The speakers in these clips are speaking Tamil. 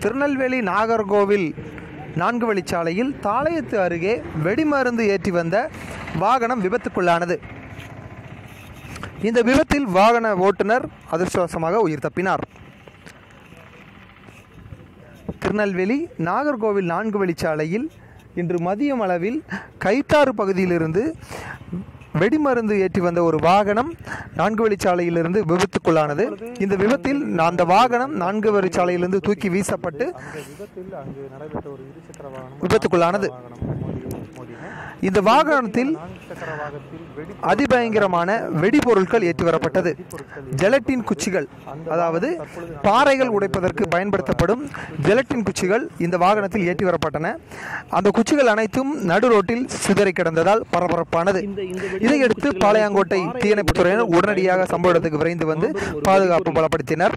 திருநெல்வேலி நாகர்கோவில் நான்கு வழிச்சாலையில் தாளையத்து அருகே வெடிமருந்து ஏற்றி வந்த வாகனம் விபத்துக்குள்ளானது. இந்த விபத்தில் வாகன ஓட்டுநர் அதிர்ஷ்டவசமாக உயிர் தப்பினார். திருநெல்வேலி நாகர்கோவில் நான்கு வழிச்சாலையில் இன்று மதியம் அளவில் கைத்தாறு பகுதியிலிருந்து வெடிமருந்து ஏற்றி வந்த ஒரு வாகனம் நான்கு வழிச்சாலையிலிருந்து விபத்துக்குள்ளானது. இந்த விபத்தில் அந்த வாகனம் நான்கு வழிச்சாலையிலிருந்து தூக்கி வீசப்பட்டு விபத்துக்குள்ளானது. இந்த வாகனத்தில் அதிபயங்கரமான வெடிபொருட்கள் ஏற்றி வரப்பட்டது ஜெலட்டின் குச்சிகள் அதாவது பாறைகள் உடைப்பதற்கு பயன்படுத்தப்படும் ஜெலட்டின் குச்சிகள் இந்த வாகனத்தில் ஏற்றி வரப்பட்டன அந்த குச்சிகள் அனைத்தும் நடு ரோட்டில் சிதறி கிடந்ததால் பரபரப்பானது. இதையடுத்து பாளையங்கோட்டை தீயணைப்புத்துறையினர் உடனடியாக சம்பவ இடத்துக்கு விரைந்து வந்து பாதுகாப்பு பலப்படுத்தினர்.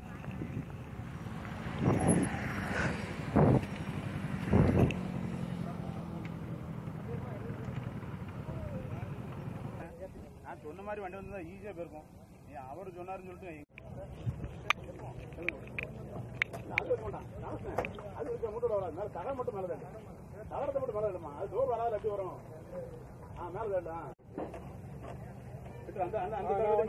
சொன்ன மாதிரி வண்டி வந்தா ஈஸியா போயிருக்கும். நீ அவர் சொன்னாருன்னு சொல்லிட்டு அது இருக்க வராது. மேல தகர மட்டும் மேல தான். தகரத்தை மட்டும் மேல இல்லம்மா. அது டோர் வராது எப்படி வரும். ஆ மேல விட்டு அந்த அந்த அந்த தகரத்தை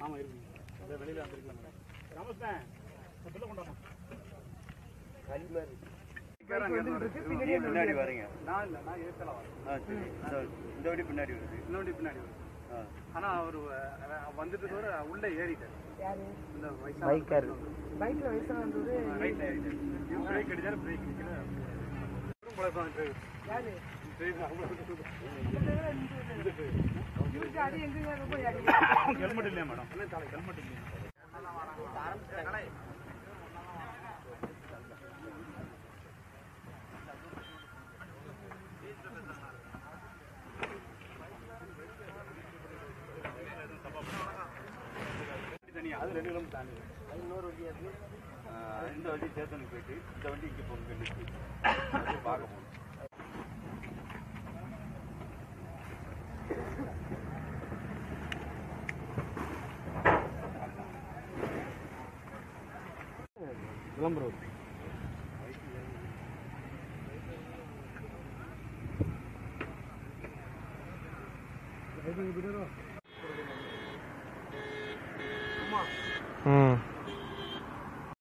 ஆமா இருக்கு. இந்த வெளியில வந்திருக்கலாம் ராமஸ்தான் பிள்ளை கொண்டாமா பின்னாடி வரீங்க நான் இல்ல நான் ஏத்தலாம் வரேன். இந்த- வண்டி பின்னாடி வருது. இந்த வண்டி பின்னாடி வருது. ஆனா அவரு வந்துட்டு கூட உள்ள ஏறிட்டாரு. இந்த வயசான பைக்ல வயசான பிரேக் அடிச்சாரு பிரேக் நிக்கல பழக்கம் ஹெல்மெட் இல்லையா மேடம்? ஹெல்மெட் இல்லையா? தனியா அது ரெண்டு கிலோமீட்டர் தாண்டி. ஆ, இந்த வண்டி சேத்தனுக்கு போயிட்டு இந்த வண்டி இங்கே போங்க நிற்கி பார்க்க போகணும் விளம்பரம் ம்.